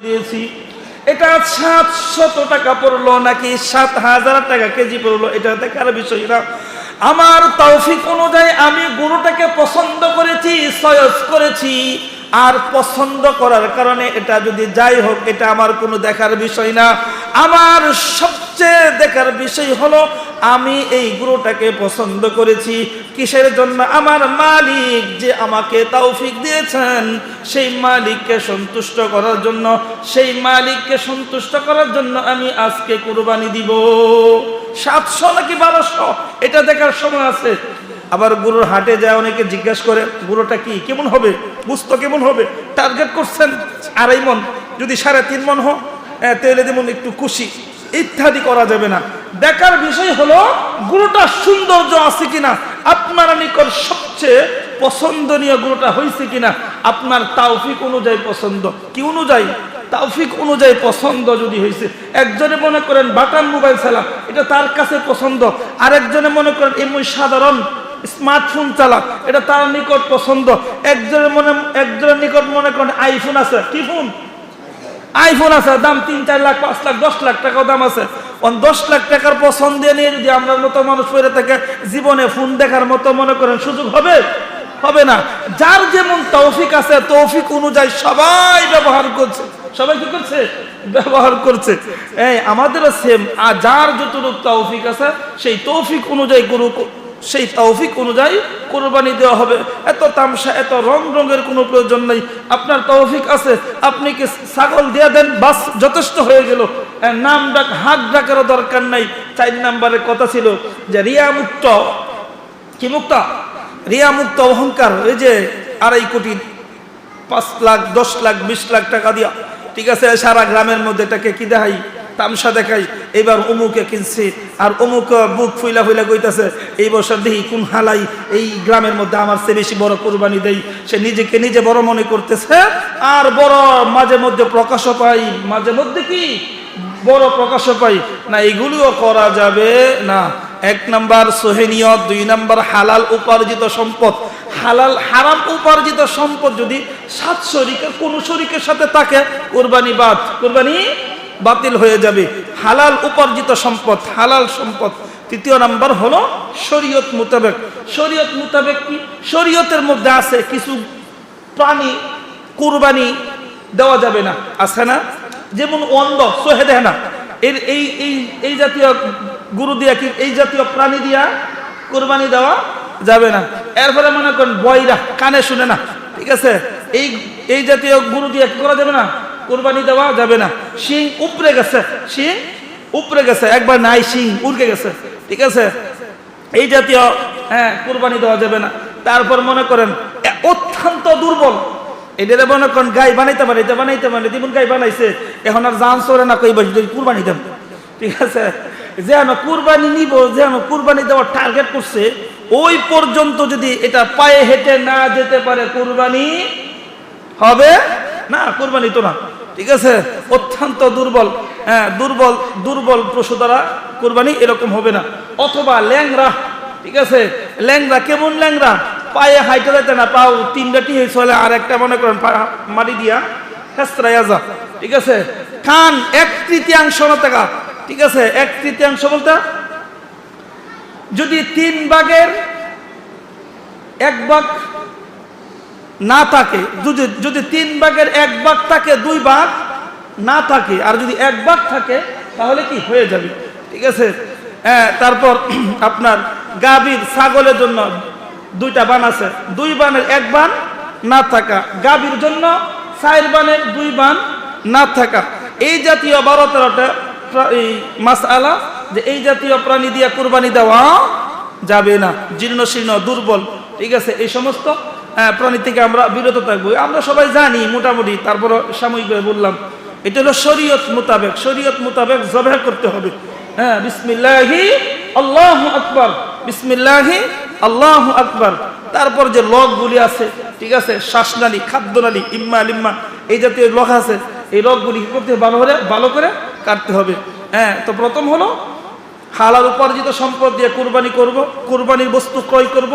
দিয়েছি। এটা সাতশত টাকা পড়ল নাকি সাত হাজার টাকা কেজি পড়ল, এটা দেখার বিষয় না। আমার তৌফিক অনুযায়ী আমি গরুটাকে পছন্দ করেছি, সয়স করেছি, আর পছন্দ করার কারণে এটা যদি যাই হোক, এটা আমার কোনো দেখার বিষয় না। আমার সবচেয়ে দেখার বিষয় হলো, আমি এই গরুটাকে পছন্দ করেছি। কিসের জন্য? আমার মালিক যে আমাকে তৌফিক দিয়েছেন, সেই মালিককে সন্তুষ্ট করার জন্য, সেই মালিককে সন্তুষ্ট করার জন্য আমি আজকে কুরবানি দিব। সাতশো নাকি বারোশো? এটা দেখার সময় আছে। আবার গুরুর হাটে যায়, অনেকে জিজ্ঞাসা করে, গরুটা কি? কেমন হবে? বুঝতো কেমন হবে? টার্গেট করছেন আড়াই মন। যদি সাড়ে তিন মন হোক তাহলে যেমন একটু খুশি। ইত্যাদি করা যাবে না। দেখার বিষয় হলো, গরুটা সৌন্দর্য আছে কিনা, আপনার নিকট সবচেয়ে পছন্দনীয় গুরুটা হয়েছে কিনা, আপনার তাওফিক অনুযায়ী পছন্দ। কি অনুযায়ী? তাওফিক অনুযায়ী পছন্দ যদি হয়েছে একজনে মনে করেন বাটান মোবাইল চালা এটা তার কাছে পছন্দ। আরেকজনে মনে করেন এমন সাধারণ স্মার্টফোন চালা এটা তার নিকট পছন্দ। একজনের মনে, একজনের নিকট মনে করেন আইফোন আছে, কি ফোন? আইফোন আছে, দাম তিন, চার লাখ, পাঁচ লাখ, দশ লাখ টাকাও দাম আছে। দশ লাখ টাকার পছন্দ নিয়ে যদি আমরা মতো মানুষ পড়ে থাকে, জীবনে ফোন দেখার মতো মনে করেন সুযোগ হবে? হবে না। যার যেমন তৌফিক আছে, তৌফিক অনুযায়ী সবাই ব্যবহার করছে। সবাই কি করছে? ব্যবহার করছে। এই, আমাদেরও সেম আর যার যতটুকু তৌফিক আছে, সেই তৌফিক অনুযায়ী গুরু সেই তৌফিক অনুযায়ী কোরবানি দেওয়া হবে। এত তামসা, এত রং রঙের কোনো প্রয়োজন নেই। আপনার তৌফিক আছে, আপনি কি ছাগল দিয়ে দেন? বাস, যথেষ্ট হয়ে গেল। নাম ডাক, হাত ডাকেরও দরকার নাই। চার নাম্বারের কথা ছিল যে রিয়া মুক্ত কি মুক্ত? রিয়া মুক্ত অহংকার। এই যে আড়াই কোটি, পাঁচ লাখ, দশ লাখ, বিশ লাখ টাকা দিয়া। ঠিক আছে, সারা গ্রামের মধ্যে এটাকে কি দেখাই? তামসা দেখাই, এবার অমুকে কিনছে, আর অমুক বুক ফুইলা ফুইলা কইতাছে, এই বছর দেখি কোন হালাই এই গ্রামের মধ্যে আমার চেয়ে বেশি বড় কোরবানি দেই। সে নিজেকে নিজে বড় মনে করতেছে, আর বড় মাঝে মধ্যে প্রকাশ পাই, মাঝে মধ্যে কি? বড় প্রকাশ পাই, না, এগুলিও করা যাবে না। এক নাম্বার সোহেনিয়ত দুই নাম্বার হালাল উপার্জিত সম্পদ। হালাল, হারাম উপার্জিত সম্পদ যদি সাত শরিকের, কোন শরিকের সাথে থাকে, কোরবানি বাদ। কোরবানি বাতিল হয়ে যাবে। হালাল উপার্জিত সম্পদ, হালাল সম্পদ। তৃতীয় নাম্বার হলো শরীয়ত মোতাবেক। শরীয়ত মোতাবেক কি? শরীয়তের মধ্যে আছে কিছু প্রাণী, কুরবানি দেওয়া যাবে না। আছে না? যেমন অন্ধ, সোহে দেয় না। এর এই এই এই জাতীয় গুরু দিয়া কি, এই জাতীয় প্রাণী দিয়া কোরবানি দেওয়া যাবে না। এরপরে মনে করেন বয়রা, কানে শুনে না। ঠিক আছে? এই এই জাতীয় গুরু দিয়া কি করা যাবে না? কোরবানি দেওয়া যাবে না। শিং উপরে গেছে। শিং উপরে গেছে। একবার নাই শিং উড়কে গেছে। ঠিক আছে? এই জাতীয় হ্যাঁ কোরবানি দেওয়া যাবে না। তারপর মনে করেন অত্যন্ত দুর্বল। এটা মনে করেন, গাই বানাইতে পারে, এটা বানাইতে পারে যেমন গাই বানাইছে। এখন আর জান সরে না কই বসে কুরবানি দেব ঠিক আছে? যেন কুরবানি নিব, যেন কুরবানি দেওয়ার টার্গেট করছে, ওই পর্যন্ত যদি এটা পায়ে হেঁটে না যেতে পারে, কুরবানি হবে? না, কুরবানি তো না। ঠিক আছে? অত্যন্ত দুর্বল হ্যাঁ দুর্বল দুর্বল পশু দ্বারা কুরবানি এরকম হবে না। অথবা ল্যাংরা ঠিক আছে? ল্যাংরা কেমন ল্যাংরা পায়ে হাইটে যেতে না, পাও তিনটাটি হয়েছে হলে আর একটা মনে করেন মাটি দিয়া হেসরাইয়া যা, ঠিক আছে? কান এক তৃতীয়াংশ না টাকা ঠিক আছে? এক তৃতীয়াংশ বলতে, যদি তিন ভাগের এক ভাগ না থাকে, যদি যদি তিন ভাগের এক ভাগ থাকে, দুই ভাগ না থাকে, আর যদি এক ভাগ থাকে, তাহলে কি হয়ে যাবে? ঠিক আছে? হ্যাঁ তারপর আপনার গাভীর ছাগলের জন্য দুইটা বান আছে। দুই বানের এক বান না থাকা। গাভীর জন্য চার বানের দুই বান না থাকা। এই জাতীয় বারো তেরোটা এই মাস আলা যে এই জাতীয় প্রাণী দিয়ে কুরবানি দেওয়া যাবে না। জীর্ণ শীর্ণ দুর্বল, ঠিক আছে? এই সমস্ত প্রাণী থেকে আমরা বিরত থাকব। আমরা সবাই জানি মোটামুটি তারপর সাময়িকভাবে বললাম, এটা হলো শরীয়ত মোতাবেক। শরীয়ত মোতাবেক জবাহ করতে হবে। হ্যাঁ বিসমিল্লাহি আল্লাহ আকবর, বিসমিল্লাহি আল্লাহ আকবর। তারপর যে লগগুলি আছে, ঠিক আছে, শ্বাসনালী, খাদ্যনালী, ইম্মা লিম্মা, এই জাতীয় লগ আছে, এই লগগুলি করতে? ভালো করে ভালো করে কাটতে হবে। হ্যাঁ তো প্রথম হলো, হালাল উপার্জিত সম্পদ দিয়ে কুরবানি করব, কুরবানির বস্তু ক্রয় করব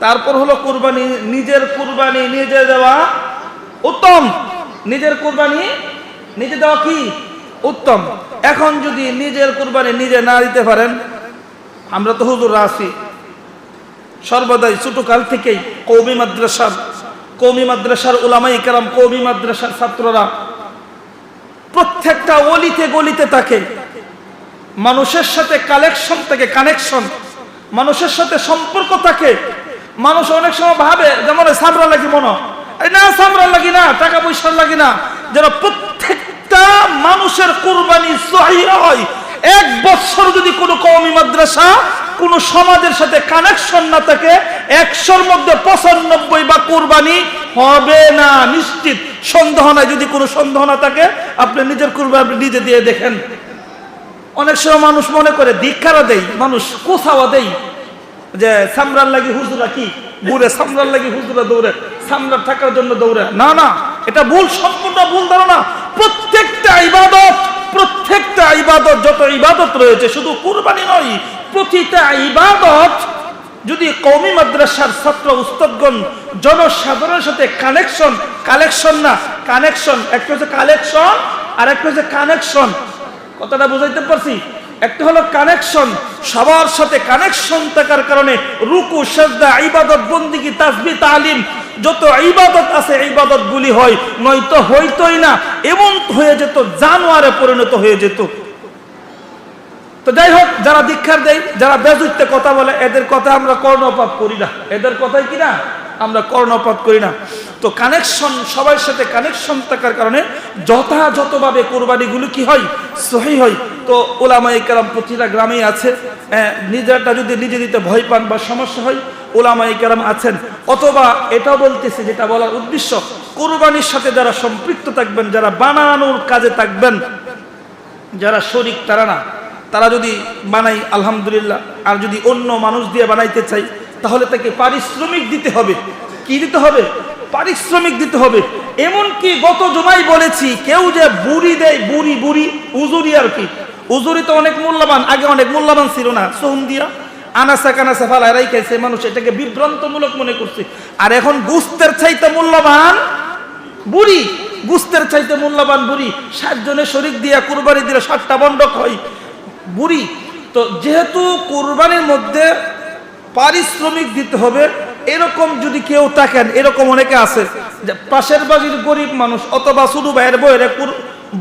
তারপর হলো কুরবানি, নিজের কুরবানি নিজে দেওয়া উত্তম। নিজের কুরবানি নিজে দেওয়া কি? উত্তম। এখন যদি নিজের কুরবানি নিজে না দিতে পারেন, আমরা তো হুজুর আছি। সর্বদাই ছোটকাল থেকেই কৌমি মাদ্রাসার কৌমি মাদ্রাসার উলামাই কেরাম, কৌমি মাদ্রাসার ছাত্ররা প্রত্যেকটা অলিতে গলিতে থাকে। মানুষের সাথে কালেকশন থাকে কানেকশন মানুষের সাথে সম্পর্ক থাকে। মানুষ অনেক সময় ভাবে যেমন সামরা লাগি মনে না সামরা লাগি না, টাকা পয়সার লাগি না। যেন প্রত্যেকটা মানুষের কুরবানি সহি হয়। এক বছর যদি কোনো কওমি মাদ্রাসা কোন সমাজের সাথে কানেকশন না থাকে, একশোর মধ্যে পঁচানব্বই বা কুরবানি হবে না, নিশ্চিত। সন্দেহ নাই, যদি কোনো সন্দেহ না থাকে, আপনি নিজের কুরবানি আপনি নিজে দিয়ে দেখেন। অনেক সময় মানুষ মনে করে দীক্ষারা দেই, মানুষ কোথাও দেই। যে সামরার লাগি হুজুরা কি? ঘুরে সামরার লাগি হুজুরা দৌড়ে, সামরার থাকার জন্য দৌড়ে। না না, এটা ভুল, সম্পূর্ণ ভুল ধারণা। প্রত্যেকটা ইবাদত প্রত্যেকটা ইবাদত, যত ইবাদত রয়েছে, শুধু কুরবানি নয়, প্রতিটা ইবাদত, যদি কৌমি মাদ্রাসার ছাত্র উস্তাদগণ, জনসাধারণের সাথে কানেকশন কালেকশন না কানেকশন একটা হচ্ছে কালেকশন আর একটা হচ্ছে কানেকশন কথাটা বুঝাইতে পারছি? একটা হলো কানেকশন সবার সাথে কানেকশন থাকার কারণে রুকু, সেজদা, ইবাদত, বন্দিগি, তাসবি, তালিম, যত ইবাদত আছে ইবাদত গুলি হয়, নয়তো হইতই না, এমন হয়ে যেত, জানোয়ারে পরিণত হয়ে যেত। তো যাই হোক, যারা দীক্ষার দেয়, যারা বেজুতে কথা বলে, এদের কথা আমরা কর্ণপাত করি না। এদের কথাই কি না? আমরা কর্ণপাত করি না। তো কানেকশন সবার সাথে কানেকশন থাকার কারণে যথাযথভাবে কোরবানিগুলো কি হয়? সহি হয়। তো ওলামাই কেরাম প্রতিটা গ্রামেই আছে হ্যাঁ, নিজেরটা যদি নিজে দিতে ভয় পান বা সমস্যা হয় ওলামাই কেরাম আছেন। অথবা এটা বলতেছে যেটা বলার উদ্দেশ্য কোরবানির সাথে যারা সম্পৃক্ত থাকবেন যারা বানানোর কাজে থাকবেন যারা শরিক তারা না। তারা যদি বানাই আলহামদুলিল্লাহ। আর যদি অন্য মানুষ দিয়ে বানাইতে চাই তাহলে তাকে পারিশ্রমিক দিতে হবে। কি দিতে হবে? পারিশ্রমিক দিতে হবে। এমন কি গত জমাই বলেছি, কেউ যে বুড়ি দেয়, বুড়ি বুড়ি, উজুরি আর কি। উজুরি তো অনেক মূল্যবান, আগে অনেক মূল্যবান ছিল না দিয়া। আনাসা কানাসা ফালা রাইখাইছে মানুষ এটাকে বিভ্রান্তমূলক মনে করছে। আর এখন গুস্তের চাইতে মূল্যবান বুড়ি, গুস্তের চাইতে মূল্যবান বুড়ি। ষাট জনের শরিক দিয়া, কুরবানি দিলে ষাটটা বন্ডক হয়। বুড়ি, তো যেহেতু কুরবানির মধ্যে পারিশ্রমিক দিতে হবে। এরকম যদি কেউ থাকেন, এরকম অনেকে আছে, যে পাশের বাড়ির গরিব মানুষ অথবা শুধু বাইরের বইয়ের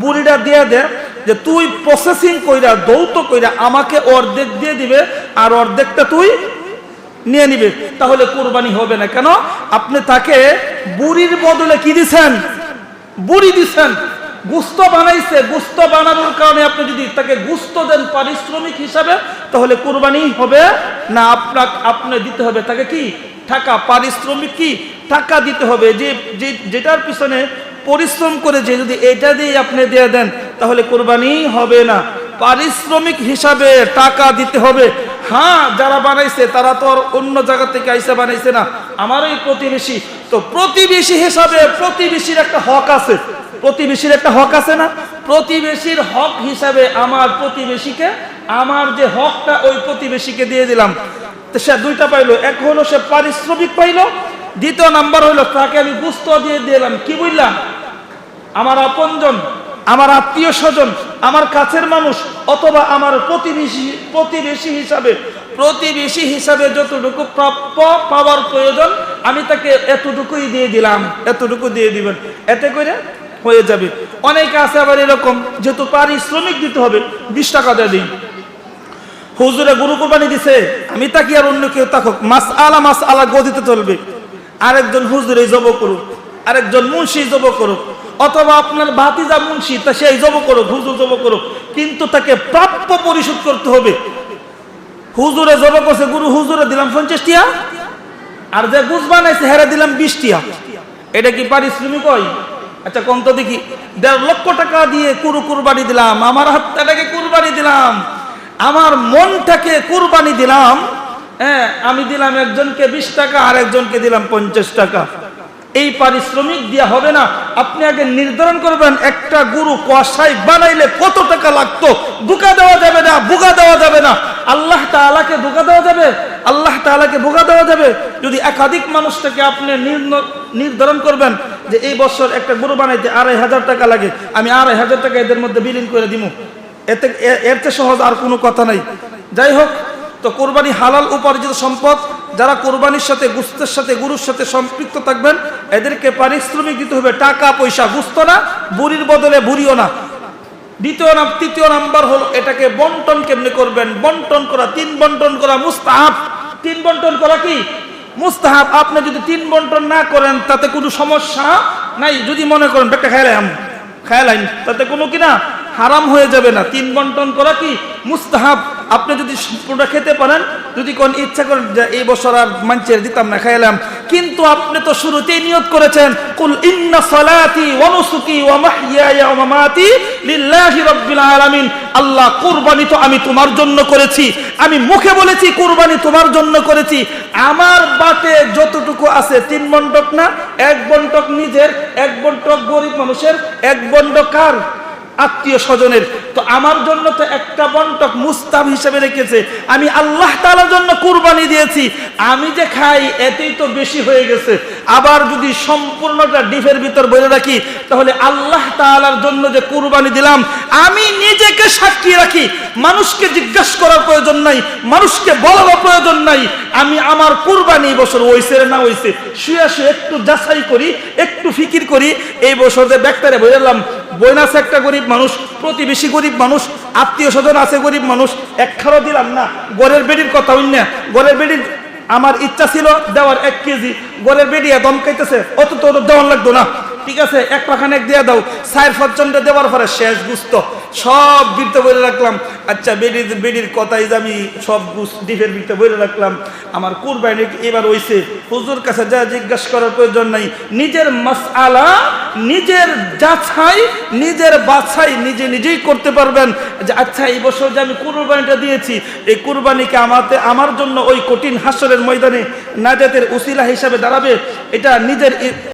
বুড়িটা দিয়ে দেয় যে তুই প্রসেসিং কইরা দৌত কইরা আমাকে অর্ধেক দিয়ে দিবে আর অর্ধেকটা তুই নিয়ে নিবে। তাহলে কোরবানি হবে না। কেন? আপনি তাকে বুড়ির বদলে কি দিছেন? বুড়ি দিছেন। গুস্ত বানাইছে, গুস্ত বানানোর কারণে আপনি যদি তাকে গুস্ত দেন পারিশ্রমিক হিসাবে, তাহলে কুরবানি হবে না, আপনাকে, আপনি দিতে হবে তাকে কি? টাকা, পারিশ্রমিক কি? টাকা দিতে হবে। যে যেটার পিছনে পরিশ্রম করে যে যদি এটা দিয়ে আপনি দিয়ে দেন, তাহলে কোরবানি হবে না। পারিশ্রমিক হিসাবে টাকা দিতে হবে। হ্যাঁ যারা বানাইছে, তারা তো আর অন্য জায়গা থেকে আইসা বানাইছে না। আমারই প্রতিবেশী, তো প্রতিবেশী হিসাবে প্রতিবেশীর একটা হক আছে। প্রতিবেশীর একটা হক আছে না? প্রতিবেশীর হক হিসাবে আমার প্রতিবেশীকে, আমার যে হকটা ওই প্রতিবেশীকে দিয়ে দিলাম। সে দুইটা পাইলো। এক হলো সে পারিশ্রমিক পাইলো। দ্বিতীয় নাম্বার হলো তাকে আমি গুস্ত দিয়ে দিলাম। কি বুঝলাম? আমার আপনজন, আমার আত্মীয় স্বজন, আমার কাছের মানুষ অথবা আমার প্রতিবেশী প্রতিবেশী হিসাবে প্রতিবেশী হিসাবে যতটুকু প্রাপ্য পাওয়ার প্রয়োজন, আমি তাকে এতটুকুই দিয়ে দিলাম। এতটুকু দিয়ে দিবেন। এতে করে হয়ে যাবে। অনেকে আছে আবার এরকম যেহেতু পারিশ্রমিক দিতে হবে, বিশ টাকা দিয়ে দিই। হুজুরে গরু কোরবানি দিছে, আমি তাকি আর অন্য কেউ তাকুক। মাস আলা মাস আলা গদিতে চলবে। আরেকজন হুজুরে জব করুক, আরেকজন মুন্সি জব করুক, অথবা আপনার ভাতিজা মুন্সি, তা সেই জব করুক, হুজুর জব করুক, কিন্তু তাকে প্রাপ্য পরিশোধ করতে হবে। হুজুরে জব করছে, গুরু হুজুরে দিলাম পঞ্চাশ টিয়া, আর যে গুজ বানাইছে, হেরে দিলাম বিশ টিয়া। এটা কি পারিশ্রমিক হয়? আচ্ছা কম তো দেখি। দেড় লক্ষ টাকা দিয়ে কুরু কুরবানি দিলাম, আমার হাতটাকে কুরবানি দিলাম, আমার মনটাকে কুরবানি দিলাম হ্যাঁ আমি দিলাম একজনকে বিশ টাকা আর একজনকে দিলাম পঞ্চাশ টাকা। এই পারিশ্রমিক দেওয়া হবে না। আপনি আগে নির্ধারণ করবেন, একটা গরু কষাই বানাইলে কত টাকা লাগতো? বুকা দেওয়া যাবে না বুকা দেওয়া যাবে না। আল্লাহ তাআলাকে বুকা দেওয়া যাবে, আল্লাহ তাআলাকে বুকা দেওয়া যাবে। যদি একাধিক মানুষটাকে আপনি নির্ধারণ করবেন যে এই বছর একটা গরু বানাইতে আড়াই হাজার টাকা লাগে, আমি আড়াই হাজার টাকা এদের মধ্যে বিলীন করে দিব এতে এর চেয়ে সহজ আর কোনো কথা নাই। যাই হোক, তো কোরবানি হালাল উপার্জিত সম্পদ, যারা কোরবানির সাথে, গুস্তের সাথে, গুরুর সাথে সম্পৃক্ত থাকবেন, এদেরকে পারিশ্রমিক দিতে হবে টাকা, পয়সা গুস্ত না, বুড়ির বদলে বুড়িও না। দ্বিতীয় নাম তৃতীয় নাম্বার হলো এটাকে বন্টন কেমনে করবেন? বন্টন করা, তিন বন্টন করা মুস্তাহাব। তিন বন্টন করা কি? মুস্তাহাব, আপনি যদি তিন বন্টন না করেন, তাতে কোনো সমস্যা নাই। যদি মনে করেন একটা খেয়ালাম খেয়ালাইন তাতে কোনো কি না, হারাম হয়ে যাবে না। তিন বন্টন করা কি? মুস্তাহাব আপনি যদি সম্পূর্ণ খেতে পারেন, যদি কোন ইচ্ছা করেন যে এই বছর আর মাঞ্চের দিতাম না, খাইলাম। কিন্তু আপনি তো শুরুতেই নিয়ত করেছেন, কুল ইন্না সালাতি ওয়া নুসুকি ওয়া মাহইয়ায়া ওয়া মামাতি লিল্লাহি রাব্বিল আলামিন। আল্লাহ, কুরবানি তো আমি তোমার জন্য করেছি। আমি মুখে বলেছি, কুরবানি তোমার জন্য করেছি। আমার বাটে যতটুকু আছে, তিন বন্টক না, এক বন্টক নিজের, এক বন্টক গরিব মানুষের, এক বন্টক কার? আত্মীয় স্বজনের। তো আমার জন্য তো একটা বন্টক মুস্তাব হিসেবে রেখেছে। আমি আল্লাহ তাআলার জন্য কুরবানি দিয়েছি। আমি যে খাই, এতেই তো বেশি হয়ে গেছে। আবার যদি সম্পূর্ণটা ডিফের ভিতর বলে রাখি, তাহলে আল্লাহ তাআলার জন্য যে কুরবানি দিলাম, আমি নিজেকে সাক্ষী রাখি। মানুষকে জিজ্ঞাসা করার প্রয়োজন নাই, মানুষকে বলার প্রয়োজন নাই। আমি আমার কুরবানি বছর হইছে না হইছে, শুয়ে শুয়ে একটু যাচাই করি, একটু ফিকির করি। এই বছর যে ব্যাগটারে বইনাস একটা গরিব মানুষ, প্রতিবেশী গরিব মানুষ, আত্মীয় স্বজন আছে গরিব মানুষ একখারও দিলাম না। গড়ের বেডির কথা হইন না। গড়ের বেডির আমার ইচ্ছা ছিল দেওয়ার এক কেজি। গড়ের বেডি দম খাইতেছে অত তো দেওয়ার লাগতো না। ঠিক আছে, এক পাখানে এক দিয়ে দাও। সাইর ফরচন্ডে দেওয়ার পরে শেষ গুস্ত। সব বিরতে বলে রাখলাম। আচ্ছা বেডির বেডির কথাই যে আমি সব ডিফের বিরতে বলে রাখলাম। আমার কুরবানি এবার হইছে। হুজুর কাছে যা জিজ্ঞাসা করার প্রয়োজন নাই। নিজের মাসআলা, নিজের যাছাই নিজের বাছাই নিজে নিজেই করতে পারবেন। যে আচ্ছা এই বছর যে আমি কুরবানিটা দিয়েছি, এই কুরবানিকে আমাতে আমার জন্য ওই কঠিন হাসরের ময়দানে নাজাতের উসিলা হিসাবে দাঁড়াবে। এটা নিজের